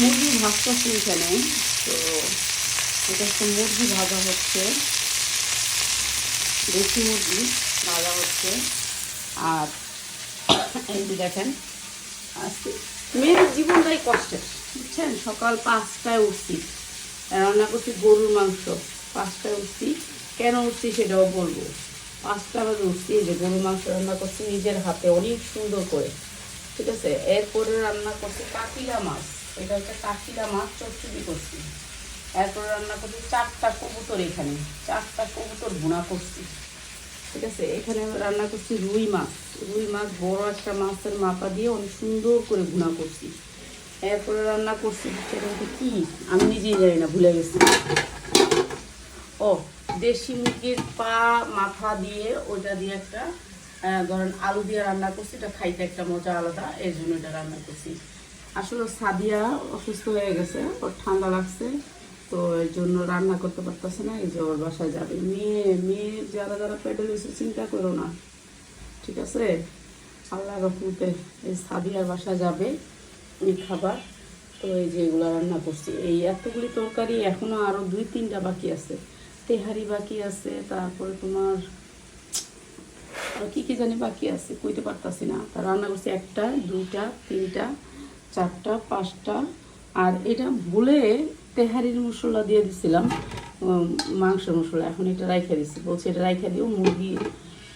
মুরগি ভাজতেছি এখানে তো এটা হচ্ছে মুরগি ভাজা হচ্ছে। দেশি মুরগি ভাজা হচ্ছে। আর এই দেখেন, আজকে মেয়ের জীবনটাই কষ্টের, বুঝছেন? সকাল পাঁচটায় উঠছি, রান্না করছি গরুর মাংস, পাঁচটায় উঠছি। কেন উঠছি সেটাও বলব। পাঁচটা বাজে উঠছি যে গরুর মাংস রান্না করছি নিজের হাতে, অনেক সুন্দর করে, ঠিক আছে? এরপরে রান্না করছি কাকিলা মাছ। এটা হচ্ছে কাকিলা মাছ চচ্চড়ি করছি। এরপরে রান্না করছি চারটা কবুতর এখানে, চারটা কবুতর ভুনা করছি। ঠিক আছে, এখানে রান্না করছি রুই মাছ। রুই মাছ বড় একটা মাছের মাপা দিয়ে অনেক সুন্দর করে ভুনা করছি। এরপরে রান্না করছি সেটা হচ্ছে কি? আমি নিজেই জানি না, ভুলে গেছি। ও, দেশি মুরগির পা মাথা দিয়ে ওটা দিয়ে একটা ধরেন আলু দিয়ে রান্না করছি, এটা খাইতে একটা মজা আলাদা, এর জন্য এটা রান্না করছি। আসলে সাদিয়া অসুস্থ হয়ে গেছে, ওর ঠান্ডা লাগছে, তো এর জন্য রান্না করতে পারতেছে না, এই যে ওর বাসায় যাবে। মেয়ে মেয়ে যারা যারা পেটে রয়েছে, চিন্তা করো না, ঠিক আছে? আল্লাহ রহমতে এই সাদিয়ার বাসা যাবে, এই খাবার, তো এই যে এগুলো রান্না করছি। এই এতগুলি তরকারি এখনও আরও দুই, তিনটা বাকি আছে। তেহারি বাকি আছে, তারপরে তোমার, আর কি কি জানি বাকি আছে, কইতে পারতাছি না। তা রান্না করছি একটা, দুইটা, তিনটা চারটা, পাঁচটা। আর এটা ভুলে তেহারির মশলা দিয়ে দিছিলাম মাংস মশলা। এখন এটা রাইখা দিছি। বলছি এটা রাইখা দিও, মুরগি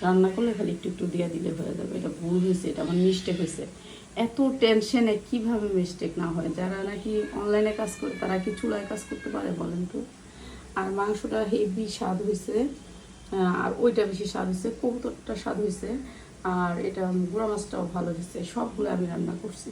রান্না করলে খালি একটু একটু দিয়ে দিলে হয়ে যাবে। এটা ভুল হয়েছে, এটা আমার মিস্টেক হয়েছে। এত টেনশনে কীভাবে মিস্টেক না হয়? যারা নাকি অনলাইনে কাজ করে, তারা কি চুলায় কাজ করতে পারে বলেন তো? আর মাংসটা হেভি স্বাদ হয়েছে আর ওইটা বেশি স্বাদ হয়েছে, কবুতরটা স্বাদ হয়েছে। আর এটা গুঁড়া মাছটাও ভালো হয়েছে। সবগুলো আমি রান্না করছি।